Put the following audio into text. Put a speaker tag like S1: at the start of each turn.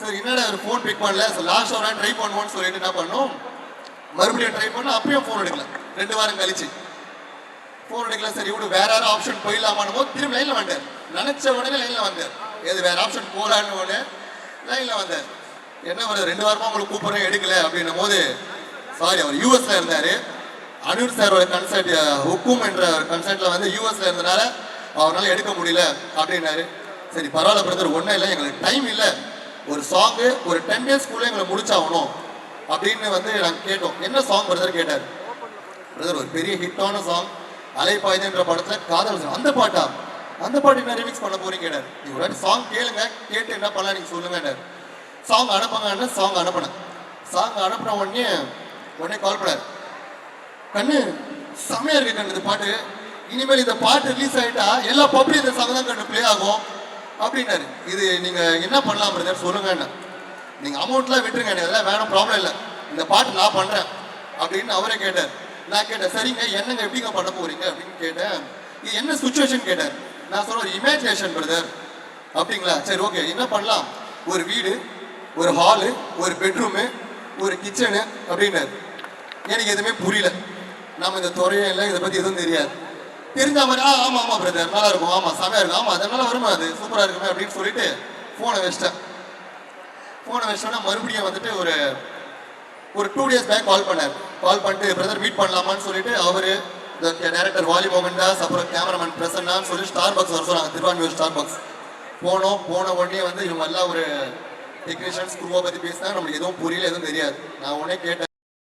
S1: சரி என்னடா ஒரு ஃபோன் பிக் பண்ணல? லாஸ்ட் ஒரு ட்ரை பண்ணுவோம்னு சொல்லிட்டு என்ன பண்ணோம்? மறுபடியும் ட்ரை பண்ண அப்பயும் ஃபோன் எடுக்கல. ரெண்டு வாரம் கழிச்சு. ஃபோன் எடுக்கல சரி இவ்வளோ வேற யாரும் ஆப்ஷன் போயிடலாமான்னு போது திரும்ப லைனில் வந்தார். நினைச்ச உடனே லைனில் வந்தார். எது வேற ஆப்ஷன் போகலான்னு உடனே லைனில் வந்தார். என்ன பண்ணுறது ரெண்டு வாரமாக உங்களுக்கு கூப்பிட்றேன் எடுக்கல அப்படின்னும் போது சாரி அவர் யூஎஸ்ல இருந்தார். அனில் சாரோட கன்சர்ட் ஹுக்கும் என்ற கன்சர்ட்ல வந்து யூஎஸ்ல இருந்தனால அவரால் எடுக்க முடியல அப்படின்னாரு. சரி பரவாயில்ல பிரதர் ஒன்றும் இல்லை எங்களுக்கு டைம் இல்லை. ஒரு சாங்கு ஒரு டென் டேஸ்க்குள்ளே எங்களை முடிச்சாகணும் அப்படின்னு வந்து நாங்கள் கேட்டோம். என்ன சாங் பிரதர் கேட்டார்? பிரதர் ஒரு பெரிய ஹிட்டான சாங் அலைப்பாய்துன்ற படத்தில் காதல் அந்த பாட்டா? அந்த பாட்டு என்ன ரிமிக்ஸ் பண்ண போறீங்க கேட்டார். நீ ஒரு சாங் கேளுங்க கேட்டு என்ன பண்ணலாம் நீங்க சொல்லுங்க சாங் அனுப்புங்க சாங் அனுப்பினேன் சாங் அனுப்பின உடனே உடனே கால் பண்ணார். கண்ணு செம்மையா இருக்கு கண்ணு இந்த பாட்டு. இனிமேல் இந்த பாட்டு ரிலீஸ் ஆகிட்டா எல்லா பப்ளிக் இந்த சாங் தான் கண்ணு ப்ளே ஆகும். அப்படின்னாரு. இது நீங்க என்ன பண்ணலாம் பிரதர் சொல்லுங்க நீங்க அமௌண்ட்லாம் விட்டுருங்க அதெல்லாம் வேணும் ப்ராப்ளம் இல்லை. இந்த பாட்டு நான் பண்றேன் அப்படின்னு அவரே கேட்டார். நான் கேட்டேன் சரிங்க என்னங்க எப்படிங்க பண்ண போறீங்க அப்படின்னு கேட்டேன். இது என்ன சுச்சுவேஷன் கேட்டார். நான் சொல்ல இமேஜினேஷன் பிரதர் அப்படிங்களா? சரி ஓகே என்ன பண்ணலாம்? ஒரு வீடு ஒரு ஹாலு ஒரு பெட்ரூமு ஒரு கிச்சனு அப்படின்னாரு. எனக்கு எதுவுமே புரியல. நம்ம இந்த துறையில இதை பத்தி எதுவும் தெரியாது. தெரிஞ்ச மாதிரி ஆ ஆமாம் ஆமாம் பிரதர் நல்லா இருக்கும் ஆமாம் செமையாக இருக்கும் ஆமாம் அதனால வருமா அது? சூப்பராக இருக்குமே அப்படின்னு சொல்லிட்டு ஃபோனை வச்சிட்டேன். ஃபோனை வச்சோன்னா மறுபடியும் வந்துட்டு ஒரு ஒரு டூ டேஸ் பேக் கால் பண்ணார். கால் பண்ணிட்டு பிரதர் மீட் பண்ணலாமான்னு சொல்லிட்டு அவர் டேரக்டர் வாலி மோகன் தாஸ் அப்புறம் கேமராமேன் பிரசன்னான்னு சொல்லி ஸ்டார் பாக்ஸ் வர சொன்னாங்க. திருவான்மையூர் ஸ்டார் பாக்ஸ் போனோம். போன உடனே வந்து இவங்க எல்லாம் ஒரு டெக்னீஷியன்ஸ் குருவை பற்றி பேசினா நம்மளுக்கு எதுவும் புரியல எதுவும் தெரியாது. நான் உடனே கேட்டேன்.